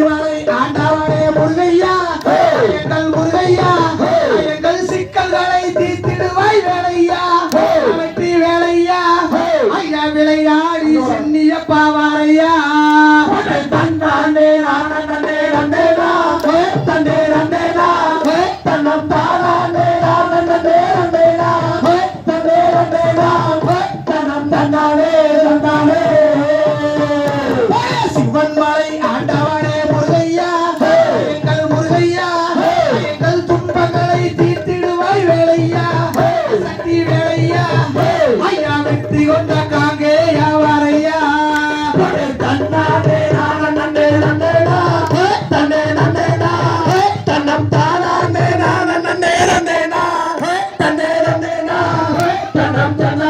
முனிவரை ஆண்டவனே முருகையா. எங்கள் முருகையா. எங்கள் சிக்கல்களை தீர்த்திடுவாய் வேலையா. வெற்றி வேலையா. ஐயா விளையாடி சென்னிய பாவாரையா. தந்தானே ஆனந்தே நந்தேனா தந்தே நந்தேனா தன்னம் தானானே ஆனந்தே நந்தேனா Santa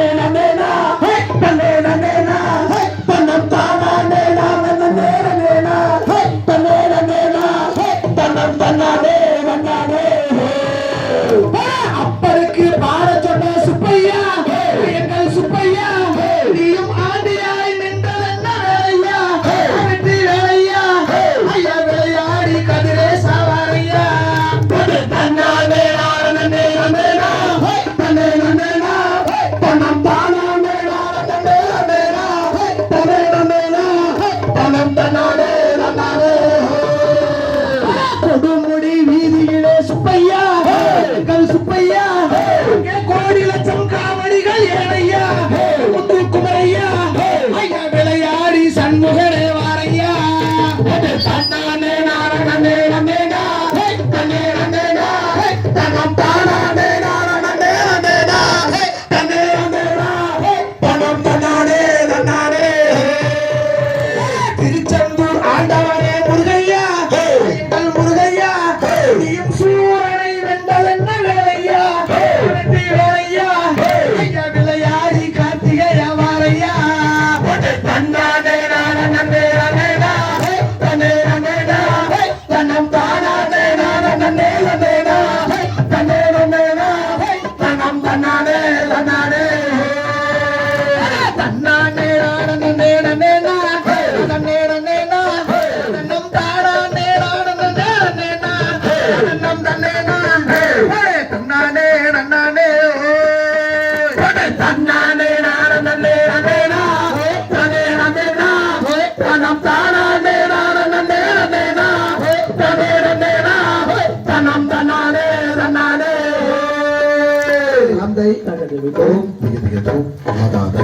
Amen, amen. Canela de